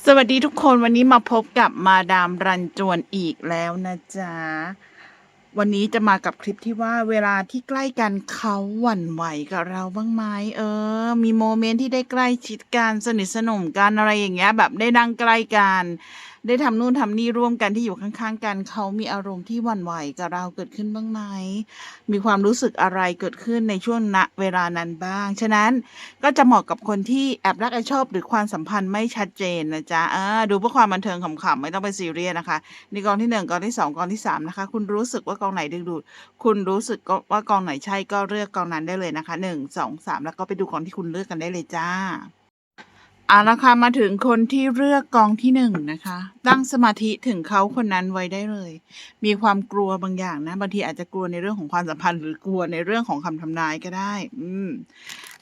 สวัสดีทุกคนวันนี้มาพบกับมาดามรันจวนอีกแล้วนะจ๊ะ วันนี้จะมากับคลิปที่ว่าเวลาที่ใกล้กันเขาหวั่นไหวกับเราบ้างไหมเออ มีโมเมนต์ที่ได้ใกล้ชิดกันสนิทสนมกันอะไรอย่างเงี้ย แบบได้นั่งใกล้กัน ได้ทำนู่นทำนี่ร่วมกันที่อยู่ข้างๆกัน เขามีอารมณ์ที่หวั่นไหวกับเราเกิดขึ้นบ้างไหมมีความรู้สึกอะไรเกิดขึ้นในช่วงณเวลานั้นบ้าง ฉะนั้นก็จะเหมาะกับคนที่แอบรักแอบชอบหรือความสัมพันธ์ไม่ชัดเจนนะจ๊ะอ่าดูเพื่อความบันเทิงขำๆไม่ต้องไปซีเรียสนะคะในกองที่หนึ่งกองที่สองกองที่สามนะคะคุณรู้สึกว่ากองไหนดึงดูด คุณรู้สึกว่ากองไหนใช่ก็เลือกกองนั้นได้เลยนะคะหนึ่งสองสามแล้วก็ไปดูกองที่คุณเลือกกันได้เลยจ้า เอาละค่ะมาถึงคนที่เลือกกองที่หนึ่งนะคะ ตั้งสมาธิถึงเขาคนนั้นไว้ได้เลย มีความกลัวบางอย่างนะบางทีอาจจะกลัวในเรื่องของความสัมพันธ์ หรือกลัวในเรื่องของคำทำนายก็ได้ อืม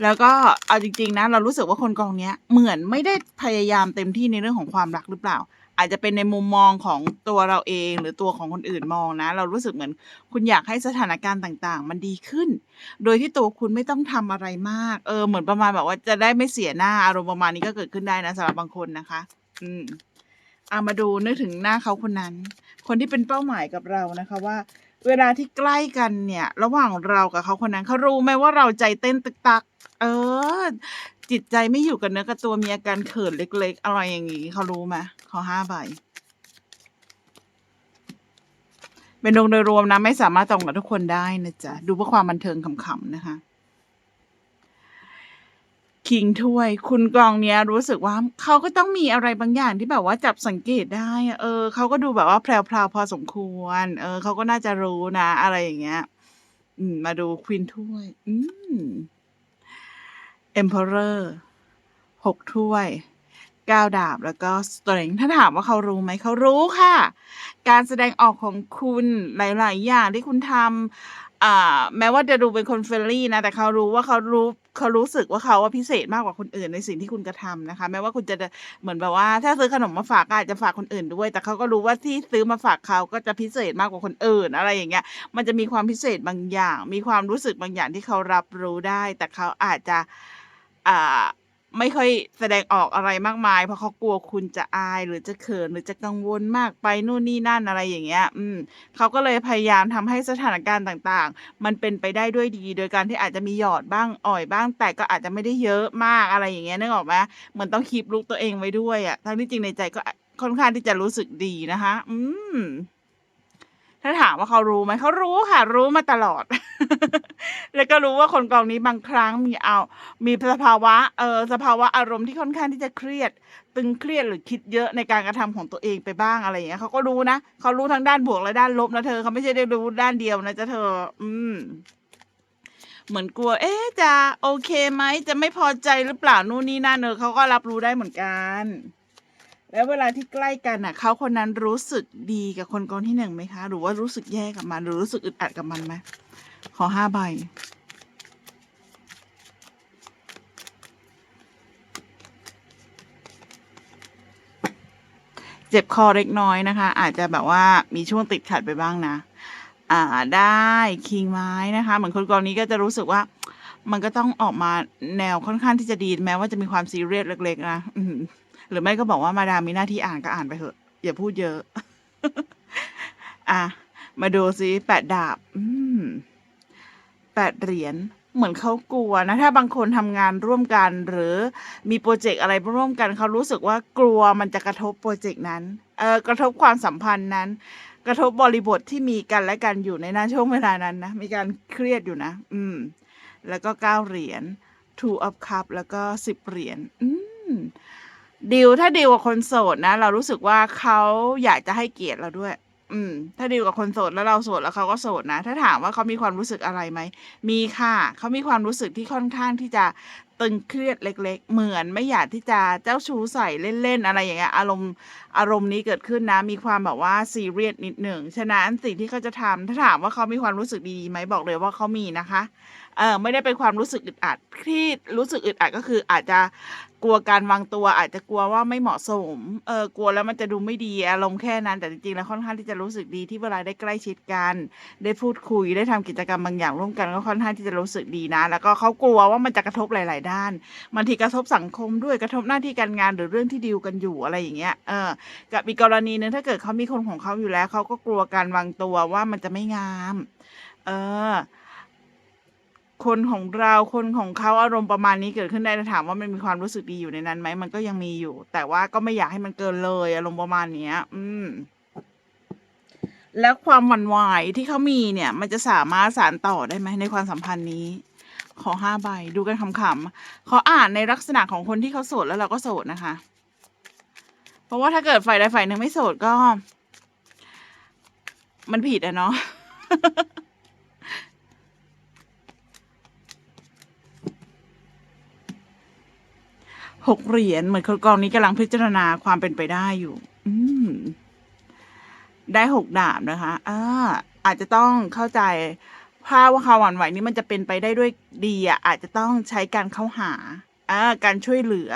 แล้วก็เอาจริง ๆ นะ เรารู้สึกว่าคนกองเนี้ยเหมือนไม่ได้พยายามเต็มที่ในเรื่องของความรักหรือเปล่า อาจจะเป็นในมุมมองของตัวเราเองหรือตัวของคนอื่นมองนะ เรารู้สึกเหมือน คุณอยากให้สถานการณ์ต่างๆ มันดีขึ้น โดยที่ตัวคุณไม่ต้องทำอะไรมาก เออ เหมือนประมาณแบบว่าจะได้ไม่เสียหน้าอารมณ์ประมาณนี้ก็เกิดขึ้นได้นะสำหรับบางคนนะคะ อืมเอามาดูนึกถึงหน้าเขาคนนั้น คนที่เป็นเป้าหมายกับเรานะคะว่าเวลาที่ใกล้กันเนี่ย ระหว่างเรากับเขาคนนั้นเขารู้ไหมว่าเราใจเต้นตึกตัก เออ จิตใจไม่อยู่กับเนื้อกับตัวมีอาการเขินเล็ก ๆ อะไรอย่างงี้เขารู้ไหมขอห้าใบเป็นดวงโดยรวมนะ ไม่สามารถตรงกับทุกคนได้นะจ๊ะ ดูเพื่อความบันเทิงขำๆนะคะคิงถ้วย คุณกองเนี้ยรู้สึกว่าเขาก็ต้องมีอะไรบางอย่างที่แบบว่าจับสังเกตได้ เออเขาก็ดูแบบว่าแพรวๆพอสมควร เออเขาก็น่าจะรู้นะ อะไรอย่างเงี้ย อืม มาดูควีนถ้วย อืม Emperor หกถ้วยเก้าดาบแล้วก็ Strength ถ้าถามว่าเขารู้ไหมเขารู้ค่ะ การแสดงออกของคุณหลาย ๆ อย่างที่คุณทำแม้ว่าจะดูเป็นคนเฟรลี่นะ แต่เขารู้ว่าเขารู้เขารู้สึกว่าเขาว่าพิเศษมากกว่าคนอื่นในสิ่งที่คุณกระทำนะคะ แม้ว่าคุณจะเหมือนแบบว่า ถ้าซื้อขนมมาฝากก็อาจจะฝากคนอื่นด้วย แต่เขาก็รู้ว่าที่ซื้อมาฝากเขาก็จะพิเศษมากกว่าคนอื่น อะไรอย่างเงี้ย มันจะมีความพิเศษบางอย่าง มีความรู้สึกบางอย่างที่เขารับรู้ได้ แต่เขาอาจจะ อ่า ไม่ค่อยแสดงออกอะไรมากมาย เพราะเขากลัวคุณจะอายหรือจะเขินหรือจะกังวลมากไปนู่นนี่นั่นอะไรอย่างเงี้ย อืมเขาก็เลยพยายามทำให้สถานการณ์ต่างๆ มันเป็นไปได้ด้วยดี โดยการที่อาจจะมีหยอดบ้างอ่อยบ้าง แต่ก็อาจจะไม่ได้เยอะมากอะไรอย่างเงี้ยนึกออกไหมเหมือนต้องคีปลุกตัวเองไว้ด้วยอะทั้งที่จริงในใจก็ค่อนข้างที่จะรู้สึกดีนะคะ อืม ถ้าถามว่าเขารู้ไหมเขารู้ค่ะ รู้มาตลอด แล้วก็รู้ว่าคนกองนี้บางครั้งมีเอา มีสภาวะเออสภาวะอารมณ์ที่ค่อนข้างที่จะเครียด ตึงเครียดหรือคิดเยอะในการกระทำของตัวเองไปบ้างอะไรอย่างเงี้ยเขาก็รู้นะเขารู้ทั้งด้านบวกและด้านลบนะเธอเขาไม่ใช่ได้รู้ด้านเดียวนะจ๊ะเธอ อืมเหมือนกลัว เอ๊ะจะโอเคไหม จะไม่พอใจหรือเปล่า นู่นนี่นั่นเออเขาก็รับรู้ได้เหมือนกัน แล้วเวลาที่ใกล้กันอะเขาคนนั้นรู้สึกดีกับคนกองที่หนึ่งไหมคะ หรือว่ารู้สึกแย่กับมัน หรือรู้สึกอึดอัดกับมันไหมขอห้าใบเจ็บคอเล็กน้อยนะคะ อาจจะแบบว่ามีช่วงติดขัดไปบ้างนะ อ่าได้คิงไม้นะคะ เหมือนคนกองนี้ก็จะรู้สึกว่า มันก็ต้องออกมาแนวค่อนข้างที่จะดีแม้ว่าจะมีความซีเรียสเล็กๆนะอื หรือไม่ก็บอกว่ามาดามมีหน้าที่อ่านก็อ่านไปเถอะ อย่าพูดเยอะ อะ มาดูซิแปดดาบ อืมแปดเหรียญเหมือนเขากลัวนะ ถ้าบางคนทำงานร่วมกันหรือมีโปรเจกต์อะไรร่วมกันเขารู้สึกว่ากลัวมันจะกระทบโปรเจกต์นั้นเออกระทบความสัมพันธ์นั้น กระทบบริบทที่มีกันและกันอยู่ในนั้นช่วงเวลานั้นนะมีการเครียดอยู่นะ อืม แล้วก็เก้าเหรียญ two of cup แล้วก็สิบเหรียญอืม ดิวถ้าดิวกับคนโสดนะ เรารู้สึกว่าเขาอยากจะให้เกียรติเราด้วย อืม ถ้าดิวกับคนโสดแล้วเราโสดแล้วเขาก็โสดนะ ถ้าถามว่าเขามีความรู้สึกอะไรไหม มีค่ะ เขามีความรู้สึกที่ค่อนข้างที่จะตึงเครียดเล็ก ๆ เหมือนไม่อยากที่จะเจ้าชู้ใส่เล่นๆอะไรอย่างเงี้ยอารมณ์อารมณ์นี้เกิดขึ้นนะ มีความแบบว่าซีเรียสนิดหนึ่งฉะนั้นสิ่งที่เขาจะทำถ้าถามว่าเขามีความรู้สึกดีๆไหมบอกเลยว่าเขามีนะคะ เออไม่ได้เป็นความรู้สึกอึดอัดที่รู้สึกอึดอัดก็คืออาจจะกลัวการวางตัว อาจจะกลัวว่าไม่เหมาะสมเออกลัวแล้วมันจะดูไม่ดีอารมณ์แค่นั้น แต่จริงๆแล้วค่อนข้างที่จะรู้สึกดีที่เวลาได้ใกล้ชิดกัน ได้พูดคุยได้ทำกิจกรรมบางอย่างร่วมกันก็ค่อนข้างที่จะรู้สึกดีนะ แล้วก็เขากลัวว่ามันจะกระทบหลาย ๆ ด้านบางทีกระทบสังคมด้วยกระทบหน้าที่การงานหรือเรื่องที่ดีลกันอยู่อะไรอย่างเงี้ยเออกับอีกกรณีหนึงถ้าเกิดเขามีคนของเขาอยู่แล้วเขาก็กลัวการวางตัวว่ามันจะไม่งาม เออ คนของเราคนของเขาอารมณ์ประมาณนี้เกิดขึ้นได้แต่ถามว่ามันมีความรู้สึกดีอยู่ในนั้นไหมมันก็ยังมีอยู่ แต่ว่าก็ไม่อยากให้มันเกินเลย อารมณ์ประมาณเนี้ย อืม แล้วความหวั่นไหวที่เขามีเนี่ย มันจะสามารถสานต่อได้ไหมในความสัมพันธ์นี้ ขอห้าใบดูกันขำๆขออ่านในลักษณะของคนที่เขาโสดแล้วเราก็โสดนะคะ เพราะว่าถ้าเกิดฝ่ายใดฝ่ายหนึ่งไม่โสดก็ มันผิดอะเนาะ หกเหรียญเหมือนกองนี้กำลังพิจารณาความเป็นไปได้อยู่ อืมได้หกดาบนะคะอ่าอาจจะต้องเข้าใจภาพว่าความหวั่นไหวนี้มันจะเป็นไปได้ด้วยดีอะอาจจะต้องใช้การเข้าหาอ่าการช่วยเหลือ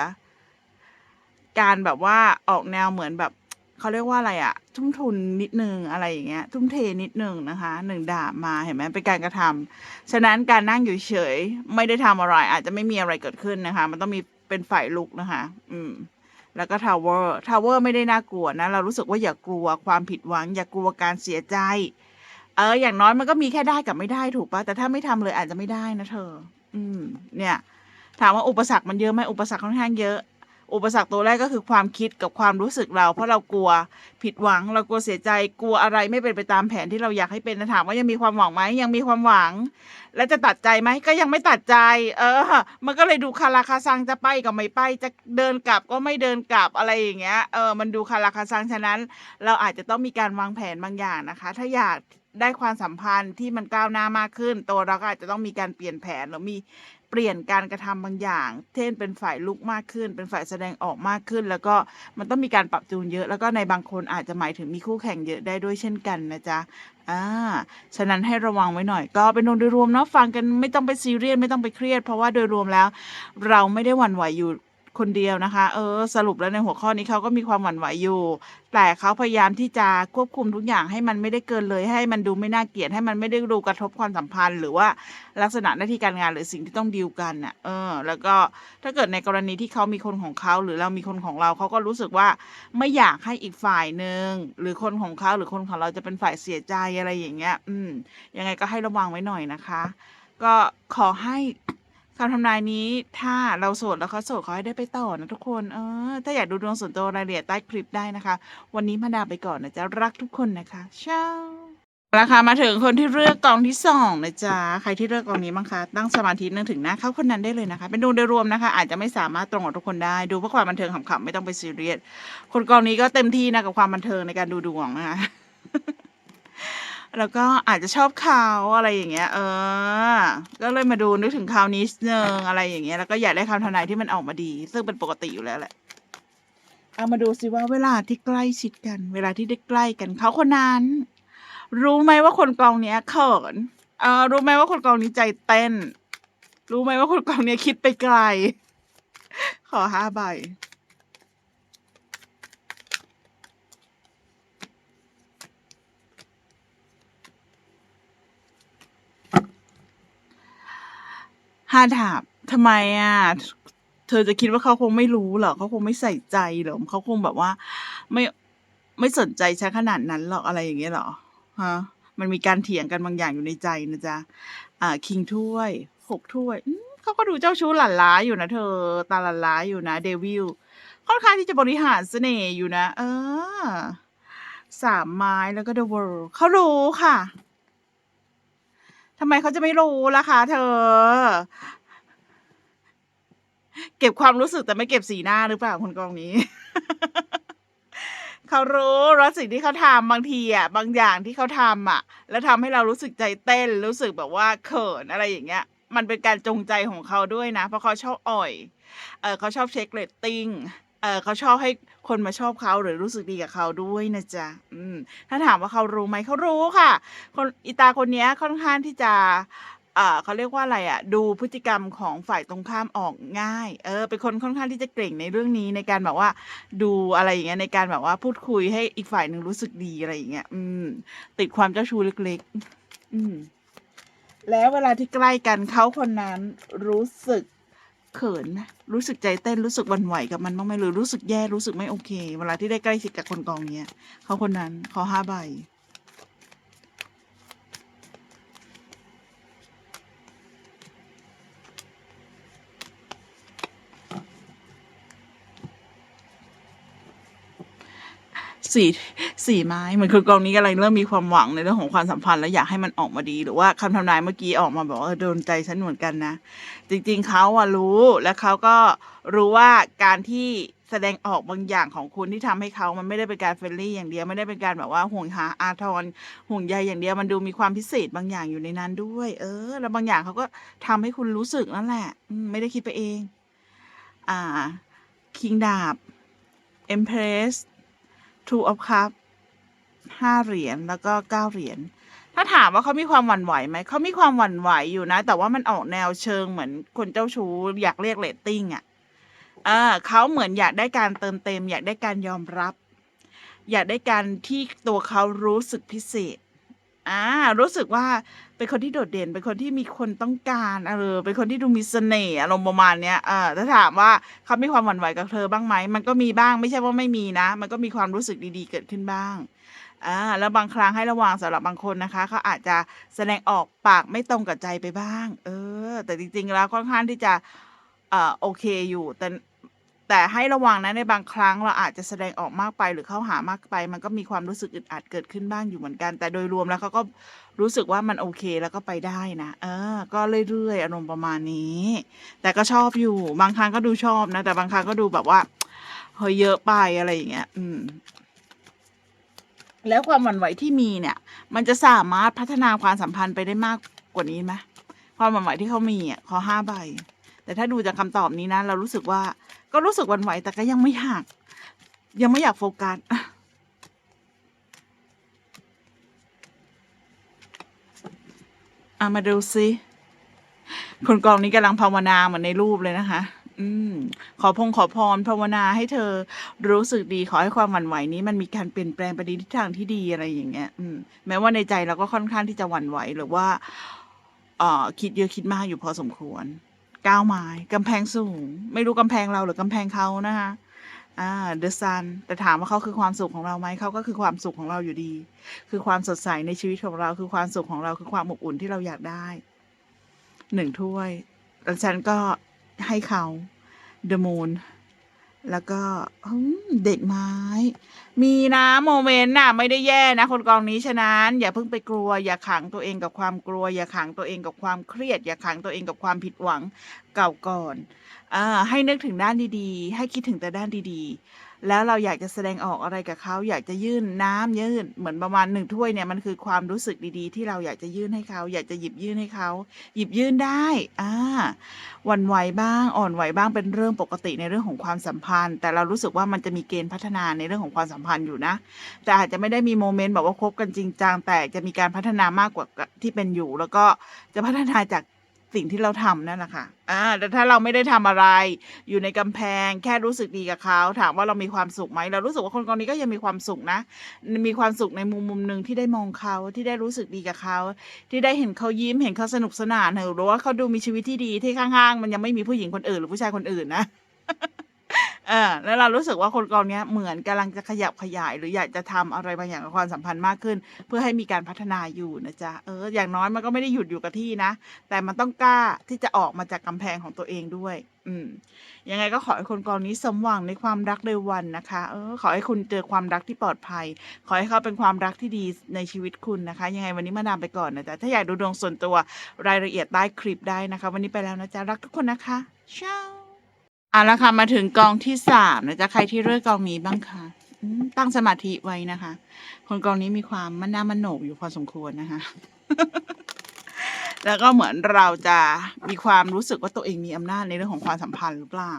การแบบว่าออกแนวเหมือนแบบเขาเรียกว่าอะไรอะ่ะทุ่มทุนนิดนึงอะไรอย่างเงี้ย ทุ่มเทนิดนึงนะคะหนึ่งดาบมาเห็นไหมเป็นการกระทำฉะนั้นการนั่งอยู่เฉย ไม่ได้ทำอะไร อาจจะไม่มีอะไรเกิดขึ้นนะคะ มันต้องมี เป็นฝ่ายลุกนะคะ อืม แล้วก็ทาวเวอร์ทาวเวอร์ไม่ได้น่ากลัวนะ เรารู้สึกว่าอย่ากลัวความผิดหวัง อย่ากลัวการเสียใจ เออ อย่างน้อยมันก็มีแค่ได้กับไม่ได้ถูกปะแต่ถ้าไม่ทำเลยอาจจะไม่ได้นะเธอ อืม เนี่ย ถามว่าอุปสรรคมันเยอะไหมอุปสรรคค่อนข้างเยอะ อุปสรรคตัวแรกก็คือความคิดกับความรู้สึกเรา เพราะเรากลัวผิดหวัง เรากลัวเสียใจกลัวอะไรไม่เป็นไปตามแผนที่เราอยากให้เป็นนะถามว่ายังมีความหวังไหมยังมีความหวัง แล้วจะตัดใจไหมก็ยังไม่ตัดใจ เออ มันก็เลยดูคาราคาซังจะไปก็ไม่ไปจะเดินกลับก็ไม่เดินกลับอะไรอย่างเงี้ยเออมันดูคาราคาซังฉะนั้น เราอาจจะต้องมีการวางแผนบางอย่างนะคะ ถ้าอยากได้ความสัมพันธ์ที่มันก้าวหน้ามากขึ้น ตัวเราก็อาจจะต้องมีการเปลี่ยนแผนหรือมี ปลี่ยนการกระทำบางอย่าง เช่นเป็นฝ่ายลุกมากขึ้น เป็นฝ่ายแสดงออกมากขึ้น แล้วก็มันต้องมีการปรับจูนเยอะ แล้วก็ในบางคนอาจจะหมายถึงมีคู่แข่งเยอะได้ด้วยเช่นกันนะจ๊ะอ่าฉะนั้นให้ระวังไว้หน่อย ก็เป็นโดยรวมเนาะฟังกันไม่ต้องไปซีเรียสไม่ต้องไปเครียด เพราะว่าโดยรวมแล้ว เราไม่ได้หวั่นไหวอยู่ คนเดียวนะคะ เออ สรุปแล้วในหัวข้อนี้เขาก็มีความหวั่นไหวอยู่ แต่เขาพยายามที่จะควบคุมทุกอย่างให้มันไม่ได้เกินเลย ให้มันดูไม่น่าเกลียดให้มันไม่ได้ดูกระทบความสัมพันธ์ หรือว่าลักษณะหน้าที่การงานหรือสิ่งที่ต้องดีลกันน่ะ เออ แล้วก็ถ้าเกิดในกรณีที่เขามีคนของเขาหรือเรามีคนของเราเขาก็รู้สึกว่าไม่อยากให้อีกฝ่ายหนึ่งหรือคนของเขาหรือคนของเราจะเป็นฝ่ายเสียใจอะไรอย่างเงี้ย อืม ยังไงก็ให้ระวังไว้หน่อยนะคะ ก็ขอให้ คำทำนายนี้ถ้าเราโสดแล้วเขาโสดเขอให้ได้ไปต่อนะทุกคนเออถ้าอยากดูดวงส่วนตัวรายละเอียดใต้คลิปได้นะคะ วันนี้มาดาไปก่อนนะจ๊ะรักทุกคนนะคะเช้าราคามาถึงคนที่เลือกกองที่สองนะจ๊ะใครที่เลือกกองนี้บ้างคะตั้งสมาธินึกถึงหน้าเข้าคนนั้นได้เลยนะคะ เป็นดูโดยรวมนะคะ อาจจะไม่สามารถตรงกับทุกคนได้ ดูเพื่อความบันเทิงขำๆไม่ต้องไปซีเรียสคนกองนี้ก็เต็มที่นะกับความบันเทิงในการดูดวงนะคะ แล้วก็อาจจะชอบเขาอะไรอย่างเงี้ย เออ ก็เลยมาดูนึกถึงเขานิดนึงอะไรอย่างเงี้ย แล้วก็อยากได้คำทำนายที่มันออกมาดี ซึ่งเป็นปกติอยู่แล้วแหละ เอามาดูสิว่าเวลาที่ใกล้ชิดกัน เวลาที่ได้ใกล้กันเขาคนนั้น รู้ไหมว่าคนกองเนี้ยเขิน เออรู้ไหมว่าคนกองนี้ใจเต้น รู้ไหมว่าคนกองเนี้ยคิดไปไกล ขอห้าใบ ห้าดาบทำไมอะ เธอจะคิดว่าเขาคงไม่รู้เหรอเขาคงไม่ใส่ใจเหรอเขาคงแบบว่า ไม่ไม่สนใจฉันขนาดนั้นหรอกอะไรอย่างเงี้ยหรอฮะมันมีการเถียงกันบางอย่างอยู่ในใจนะจ๊ะอ่า คิงถ้วยหกถ้วยอืมเขาก็ดูเจ้าชู้หลั่นล้าอยู่นะเธอ ตาหลั่นล้าอยู่นะเดวิลค่อนข้างที่จะบริหารเสน่ห์อยู่นะ เออสามไม้แล้วก็เดอะเวิร์เขารู้ค่ะำไมเขาจะไม่รู้ล่ะคะเธอ เก็บความรู้สึกแต่ไม่เก็บสีหน้าหรือเปล่าคนกองนี้ เขารู้ว่าสิ่งที่เขาทำบางทีอะ บางอย่างที่เขาทำอะ แล้วทำให้เรารู้สึกใจเต้น รู้สึกแบบว่าเขินอะไรอย่างเงี้ย มันเป็นการจงใจของเขาด้วยนะ เพราะเขาชอบอ่อย เออเขาชอบเช็คเรตติ้ง เออเขาชอบให้ คนมาชอบเขาหรือรู้สึกดีกับเขาด้วยนะจ๊ะอืมถ้าถามว่าเขารู้ไหมเขารู้ค่ะ คนอีตาคนนี้ค่อนข้างที่จะอ่าเขาเรียกว่าอะไรอะดูพฤติกรรมของฝ่ายตรงข้ามออกง่าย เออ เป็นคนค่อนข้างที่จะเก่งในเรื่องนี้ในการแบบว่า ดูอะไรอย่างเงี้ยในการแบบว่าพูดคุยให้อีกฝ่ายหนึ่งรู้สึกดีอะไรอย่างเงี้ย อืม ติดความเจ้าชู้เล็ก ๆ อืม แล้วเวลาที่ใกล้กันเขาคนนั้นรู้สึก เขินไหมรู้สึกใจเต้นรู้สึกวันไหวกับมันบ้างไหมหรือรู้สึกแย่รู้สึกไม่โอเค เวลาที่ได้ใกล้ชิดกับคนกองเนี้ยเขาคนนั้นขอห้าใบสี่ สี่ไม้เหมือนคือกองนี้กำลังเริ่มมีความหวังในเรื่องของความสัมพันธ์แล้วอยากให้มันออกมาดี หรือว่าคำทำนายเมื่อกี้ออกมาบอกว่าโดนใจฉันเหมือนกันนะ จริงๆเขาอะรู้และเขาก็รู้ว่าการที่แสดงออกบางอย่างของคุณที่ทำให้เขามันไม่ได้เป็นการเฟรนลี่อย่างเดียวไม่ได้เป็นการแบบว่าห่วงหาอาทรห่วงใยอย่างเดียวมันดูมีความพิเศษบางอย่างอยู่ในนั้นด้วย เออ แล้วบางอย่างเขาก็ทำให้คุณรู้สึกนั่นแหละไม่ได้คิดไปเอง อ่าคิงดาบ Empress Two of Cup ห้าเหรียญแล้วก็เก้าเหรียญถ้าถามว่าเขามีความหวั่นไหวไหม เขามีความหวั่นไหวอยู่นะ แต่ว่ามันออกแนวเชิงเหมือนคนเจ้าชู้อยากเรียกเรตติ้งอะเออเขาเหมือนอยากได้การเติมเต็ม อยากได้การยอมรับ อยากได้การที่ตัวเขารู้สึกพิเศษอ่ารู้สึกว่าเป็นคนที่โดดเด่น เป็นคนที่มีคนต้องการเออเป็นคนที่ดูมีเสน่ห์อารมณ์ประมาณเนี้ยเออถ้าถามว่าเขามีความหวั่นไหวกับเธอบ้างไหม มันก็มีบ้างไม่ใช่ว่าไม่มีนะ มันก็มีความรู้สึกดีๆเกิดขึ้นบ้าง อ่าแล้วบางครั้งให้ระวังสำหรับบางคนนะคะเขาอาจจะแสดงออกปากไม่ตรงกับใจไปบ้าง เออ แต่จริง ๆ แล้วค่อนข้างที่จะเอ่อโอเคอยู่แต่แต่ให้ระวังนะในบางครั้งเราอาจจะแสดงออกมากไปหรือเข้าหามากไป มันก็มีความรู้สึกอึดอัดเกิดขึ้นบ้างอยู่เหมือนกัน แต่โดยรวมแล้วเขาก็รู้สึกว่ามันโอเคแล้วก็ไปได้นะเออ ก็เรื่อยๆอารมณ์ประมาณนี้ แต่ก็ชอบอยู่บางครั้งก็ดูชอบนะ แต่บางครั้งก็ดูแบบว่าเฮ้ยเยอะไปอะไรอย่างเงี้ย อืม แล้วความหวั่นไหวที่มีเนี่ย มันจะสามารถพัฒนาความสัมพันธ์ไปได้มากกว่านี้ไหมความหวั่นไหวที่เขามีอะขอห้าใบ แต่ถ้าดูจากคำตอบนี้นะ เรารู้สึกว่าก็รู้สึกหวั่นไหวแต่ก็ยังไม่อยากยังไม่อยากโฟกัสอะมาดูซิคนกองนี้กำลังภาวนาเหมือนในรูปเลยนะคะ อืม ขอพงขอพรภาวนาให้เธอรู้สึกดีขอให้ความหวั่นไหวนี้ มันมีการเปลี่ยนแปลงไปในทิศทางที่ดีอะไรอย่างเงี้ย อืม แม้ว่าในใจเราก็ค่อนข้างที่จะหวั่นไหวหรือว่าเอ่อคิดเยอะคิดมากอยู่พอสมควร ก้าวไม้กำแพงสูง ไม่รู้กำแพงเราหรือกำแพงเขานะคะอ่า The Sun แต่ถามว่าเขาคือความสุขของเราไหมเขาก็คือความสุขของเราอยู่ดี คือความสดใสในชีวิตของเรา คือความสุขของเราคือความอบอุ่นที่เราอยากได้หนึ่งถ้วยแล้วฉันก็ ให้เขา The Moon แล้วก็เด็กไม้ มีนะโมเมนต์น่ะไม่ได้แย่นะ คนกองนี้ฉะนั้น อย่าเพิ่งไปกลัว อย่าขังตัวเองกับความกลัว อย่าขังตัวเองกับความเครียด อย่าขังตัวเองกับความผิดหวังเก่าก่อนอให้นึกถึงด้านดีๆ ให้คิดถึงแต่ด้านดีๆ แล้วเราอยากจะแสดงออกอะไรกับเขาอยากจะยื่นน้ำยื่น เหมือนประมาณหนึ่งถ้วยเนี่ยมันคือความรู้สึกดีๆ ที่เราอยากจะยื่นให้เขา อยากจะหยิบยื่นให้เขา หยิบยื่นได้อ่าวันไหวบ้างอ่อนไหวบ้างเป็นเรื่องปกติในเรื่องของความสัมพันธ์ แต่เรารู้สึกว่ามันจะมีเกณฑ์พัฒนาในเรื่องของความสัมพันธ์อยู่นะ แต่อาจจะไม่ได้มีโมเมนต์แบบว่าคบกันจริงจังแต่จะมีการพัฒนามากกว่าที่เป็นอยู่ แล้วก็จะพัฒนาจาก สิ่งที่เราทำนั่นแหละค่ะอ่าแต่ถ้าเราไม่ได้ทำอะไร อยู่ในกำแพงแค่รู้สึกดีกับเขาถามว่าเรามีความสุขไหมเรารู้สึกว่าคนคนนี้ก็ยังมีความสุขนะ มีความสุขในมุมมุมหนึ่งที่ได้มองเขาที่ได้รู้สึกดีกับเขาที่ได้เห็นเขายิ้มเห็นเขาสนุกสนานหรือว่าเขาดูมีชีวิตที่ดีที่ข้างๆ มันยังไม่มีผู้หญิงคนอื่นหรือผู้ชายคนอื่นนะ เออแล้วเรารู้สึกว่าคนกองนี้เหมือนกำลังจะขยับขยาย หรืออยากจะทำอะไรบางอย่างกับความสัมพันธ์มากขึ้น เพื่อให้มีการพัฒนาอยู่นะจ๊ะเอออย่างน้อยมันก็ไม่ได้หยุดอยู่กับที่นะ แต่มันต้องกล้าที่จะออกมาจากกำแพงของตัวเองด้วย อืมยังไงก็ขอให้คนกองนี้สมหวังในความรักเร็ววันนะคะ เออ ขอให้คุณเจอความรักที่ปลอดภัย ขอให้เขาเป็นความรักที่ดีในชีวิตคุณนะคะ ยังไงวันนี้มาดามไปก่อนนะจ๊ะถ้าอยากดูดวงส่วนตัวรายละเอียดใต้คลิปได้นะคะ วันนี้ไปแล้วนะจ๊ะรักทุกคนนะคะเช้า เอาละค่ะมาถึงกองที่สามนะจ๊ะใครที่เลือกกองนี้บ้างคะตั้งสมาธิไว้นะคะ คนกองนี้มีความมันหน้ามันโหนกอยู่พอสมควรนะคะ แล้วก็เหมือนเราจะมีความรู้สึกว่าตัวเองมีอำนาจในเรื่องของความสัมพันธ์หรือเปล่า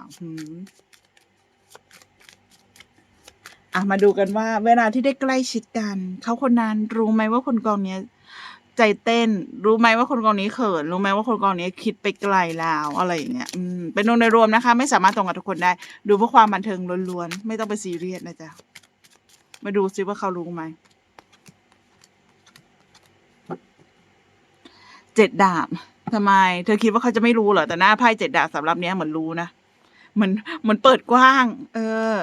อะมาดูกันว่า เวลาที่ได้ใกล้ชิดกัน เขาคนนั้นรู้ไหมว่าคนกองเนี้ย ใจเต้น รู้ไหมว่าคนกองนี้เขิน รู้ไหมว่าคนกองนี้คิดไปไกลแล้วอะไรอย่างเงี้ยอืมเป็นโดยรวมนะคะ ไม่สามารถตรงกับทุกคนได้ ดูเพื่อความบันเทิงล้วนๆ ไม่ต้องไปซีเรียสนะจ๊ะ มาดูซิว่าเขารู้ไหมเจ็ดดาบทำไม เธอคิดว่าเขาจะไม่รู้เหรอ แต่หน้าไพ่เจ็ดดาบสำหรับเนี้ยเหมือนรู้นะเหมือนเหมือนเปิดกว้าง เออ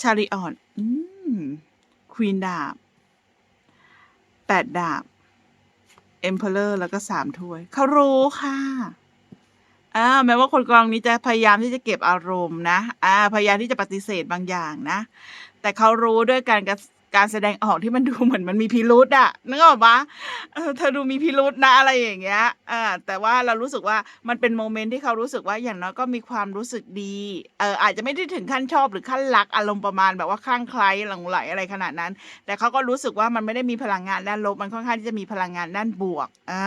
ชาริออนอืมควีนดาบ ปดดาบเอ็มเพลเลอร์แล้วก็สามถ้วย เขารู้ค่ะอ่าแม้ว่าคนกองนี้จะพยายามที่จะเก็บอารมณ์นะอ่าพยายามที่จะปฏิเสธบางอย่างนะ แต่เขารู้ด้วยการ การแสดงออกที่มันดูเหมือนมันมีพิรุษอะนึกออกปะเออเธอดูมีพิรุษนะอะไรอย่างเงี้ยอ่าแต่ว่าเรารู้สึกว่ามันเป็นโมเมนต์ที่เขารู้สึกว่าอย่างน้อยก็มีความรู้สึกดีเอออาจจะไม่ได้ถึงขั้นชอบหรือขั้นรักอารมณ์ประมาณแบบว่าคลั่งไคล้หลงไหลอะไรขนาดนั้น แต่เขาก็รู้สึกว่ามันไม่ได้มีพลังงานด้านลบมันค่อนข้างที่จะมีพลังงานด้านบวกอ่า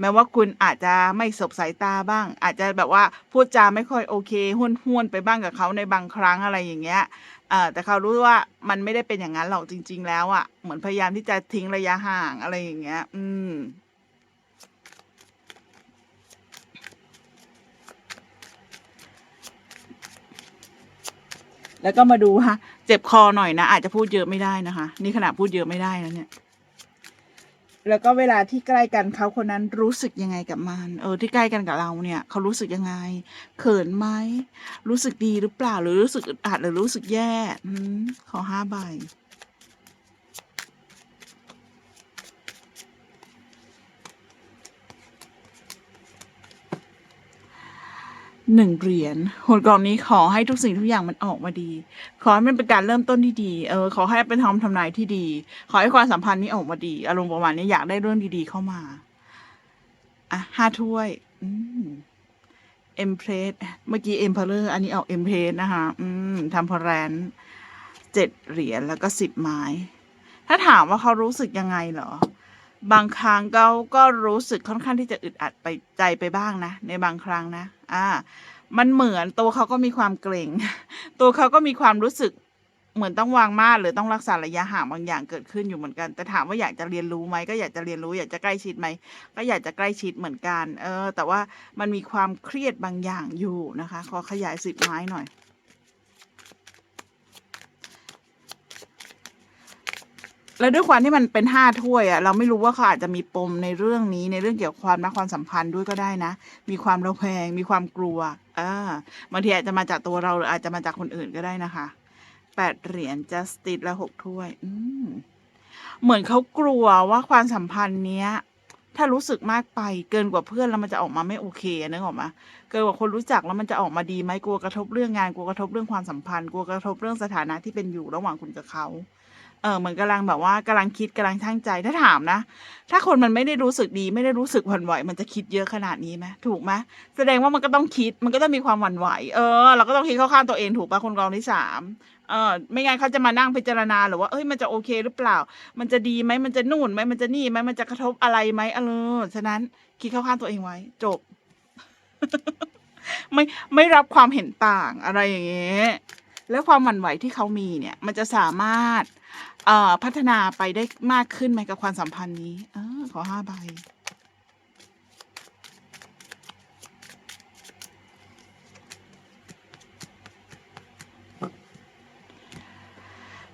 แม้ว่าคุณอาจจะไม่สบสายตาบ้าง อาจจะแบบว่าพูดจาไม่ค่อยโอเคห้วนห้วนๆไปบ้างกับเขาในบางครั้งอะไรอย่างเงี้ย เออแต่เขารู้ว่ามันไม่ได้เป็นอย่างนั้นหรอกจริง ๆ แล้วอะ เหมือนพยายามที่จะทิ้งระยะห่างอะไรอย่างเงี้ย อืม แล้วก็มาดูฮะเจ็บคอหน่อยนะ อาจจะพูดเยอะไม่ได้นะคะ นี่ขนาดพูดเยอะไม่ได้นะเนี่ย แล้วก็เวลาที่ใกล้กันเขาคนนั้นรู้สึกยังไงกับมัน เออ ที่ใกล้กันกับเราเนี่ย เขารู้สึกยังไง เขินไหม รู้สึกดีหรือเปล่า หรือรู้สึกอึดอัดหรือรู้สึกแย่อขอห้าใบ หนึ่งเหรียญคนกองนี้ขอให้ทุกสิ่งทุกอย่างมันออกมาดี ขอให้มันเป็นการเริ่มต้นที่ดี เออ ขอให้เป็นทำทำนายที่ดี ขอให้ความสัมพันธ์นี้ออกมาดี อารมณ์ประมาณนี้อยากได้เรื่องดีๆเข้ามา อะห้าถ้วย อืมเอ็มเพรสเมื่อกี้เอ็มเพลเลอร์อันนี้ออกเอ็มเพรสนะคะ อืมทำพแรนเจ็ดเหรียญแล้วก็สิบไม้ ถ้าถามว่าเขารู้สึกยังไงเหรอ บางครั้งเขาก็รู้สึกค่อนข้างที่จะอึดอัดไปใจไปบ้างนะ ในบางครั้งนะ อ่า มันเหมือนตัวเขาก็มีความเกรงตัวเขาก็มีความรู้สึกเหมือนต้องวางมาตรหรือต้องรักษาระยะห่างบางอย่างเกิดขึ้นอยู่เหมือนกัน แต่ถามว่าอยากจะเรียนรู้ไหมก็อยากจะเรียนรู้ อยากจะใกล้ชิดไหมก็อยากจะใกล้ชิดเหมือนกัน เออ แต่ว่ามันมีความเครียดบางอย่างอยู่นะคะ ขอขยายสิบไม้หน่อย แล้วด้วยความที่มันเป็นห้าถ้วยอะเราไม่รู้ว่าเขาอาจจะมีปมในเรื่องนี้ในเรื่องเกี่ยวกับความรักความสัมพันธ์ด้วยก็ได้นะ มีความระแวง มีความกลัวอ่าบางทีอาจจะมาจากตัวเราหรืออาจจะมาจากคนอื่นก็ได้นะคะแปดเหรียญจัสติสและหกถ้วย อืมเหมือนเขากลัวว่าความสัมพันธ์เนี้ย ถ้ารู้สึกมากไปเกินกว่าเพื่อนแล้วมันจะออกมาไม่โอเคนึกออกมาเกินกว่าคนรู้จักแล้วมันจะออกมาดีไหมกลัวกระทบเรื่องงานกลัวกระทบเรื่องความสัมพันธ์กลัวกระทบเรื่องสถานะที่เป็นอยู่ระหว่างคุณกับเขา เออเหมือนกำลังแบบว่ากำลังคิดกำลังช่างใจถ้าถามนะ ถ้าคนมันไม่ได้รู้สึกดี ไม่ได้รู้สึกหวั่นไหว มันจะคิดเยอะขนาดนี้ไหมถูกไหมแสดงว่ามันก็ต้องคิดมันก็ต้องมีความหวั่นไหว เออเราก็ต้องคิดเข้าข้างตัวเองถูกปะคนกองที่สามเออไม่งั้นเขาจะมานั่งพิจารณาหรือว่าเอ้ยมันจะโอเคหรือเปล่า มันจะดีไหมมันจะนู่นไหมมันจะนี่ไหมมันจะกระทบอะไรไหมเออฉะนั้นคิดเข้าข้างตัวเองไว้ จบ ไม่ไม่รับความเห็นต่างอะไรอย่างเงี้ยแล้วความหวั่นไหวที่เขามีเนี่ย มันจะสามารถ เอ่อพัฒนาไปได้มากขึ้นไหมกับความสัมพันธ์นี้เออขอห้าใบ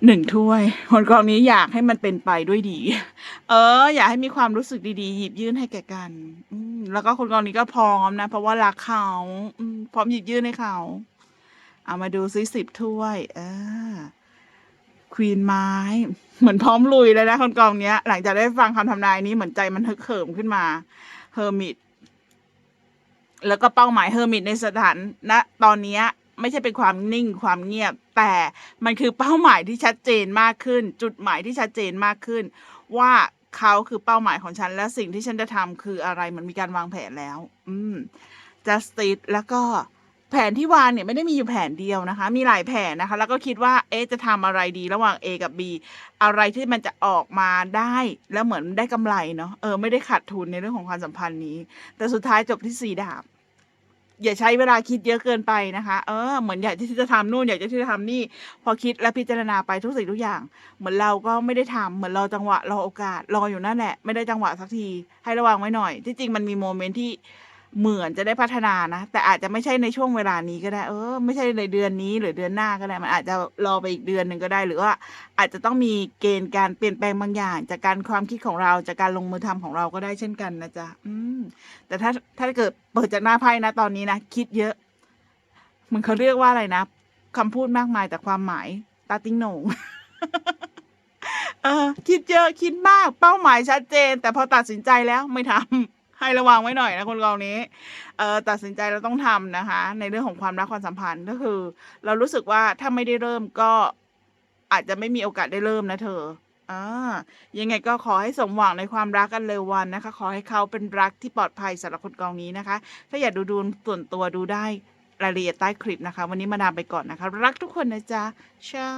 หนึ่งถ้วยคนกองนี้อยากให้มันเป็นไปด้วยดี เออ อยากให้มีความรู้สึกดีๆ หยิบยื่นให้แก่กัน อืแล้วก็คนกองนี้ก็พร้อมนะ เพราะว่ารักเขาอืพร้อมหยิบยื่นให้เขา เอามาดูซิสิบถ้วย เออ ควีนไม้ เหมือนพร้อมลุยเลยนะคนกองเนี้ย หลังจากได้ฟังคำทำนายนี้เหมือนใจมันฮึกเหิมขึ้นมาเฮอร์มิตแล้วก็เป้าหมายเฮอร์มิตในสถานณตอนนี้ไม่ใช่เป็นความนิ่งความเงียบ แต่มันคือเป้าหมายที่ชัดเจนมากขึ้น จุดหมายที่ชัดเจนมากขึ้น ว่าเขาคือเป้าหมายของฉัน และสิ่งที่ฉันจะทำคืออะไรมันมีการวางแผนแล้ว อืม justice แล้วก็ แผนที่วางเนี่ยไม่ได้มีอยู่แผนเดียวนะคะ มีหลายแผนนะคะ แล้วก็คิดว่าเอ๊ะจะทำอะไรดีระหว่าง A กับ B อะไรที่มันจะออกมาได้แล้วเหมือนได้กำไรเนาะเออไม่ได้ขาดทุนในเรื่องของความสัมพันธ์นี้ แต่สุดท้ายจบที่สี่ดาบอย่าใช้เวลาคิดเยอะเกินไปนะคะ เออ เหมือนอยากที่จะทำนู่นอยากที่จะทำนี่ พอคิดและพิจารณาไปทุกสิ่งทุกอย่าง เหมือนเราก็ไม่ได้ทำเหมือนรอจังหวะรอโอกาสรออยู่นั่นแหละ ไม่ได้จังหวะสักที ให้ระวังไว้หน่อย ที่จริงมันมีโมเมนต์ที่ เหมือนจะได้พัฒนานะ แต่อาจจะไม่ใช่ในช่วงเวลานี้ก็ได้ เออ ไม่ใช่ในเดือนนี้หรือเดือนหน้าก็ได้ มันอาจจะรอไปอีกเดือนหนึ่งก็ได้ หรือว่าอาจจะต้องมีเกณฑ์การเปลี่ยนแปลงบางอย่าง จากการความคิดของเรา จากการลงมือทำของเราก็ได้เช่นกันนะจ๊ะ อืม แต่ถ้าถ้าเกิดเปิดจากหน้าไพ่นะตอนนี้นะคิดเยอะ มันเขาเรียกว่าอะไรนะคำพูดมากมายแต่ความหมายตาติ้งโหนงเออคิดเยอะคิดมากเป้าหมายชัดเจน แต่พอตัดสินใจแล้วไม่ทำ ให้ระวังไว้หน่อยนะคนกองนี้เออตัดสินใจเราต้องทำนะคะ ในเรื่องของความรักความสัมพันธ์ก็คือ เรารู้สึกว่าถ้าไม่ได้เริ่มก็อาจจะไม่มีโอกาสได้เริ่มนะเธออ่ายังไงก็ขอให้สมหวังในความรักกันเร็ววันนะคะ ขอให้เขาเป็นรักที่ปลอดภัยสำหรับคนกองนี้นะคะ ถ้าอยากดูดูส่วนตัวดูได้รายละเอียดใต้คลิปนะคะ วันนี้มาดามไปก่อนนะคะ รักทุกคนนะจ๊ะเช้า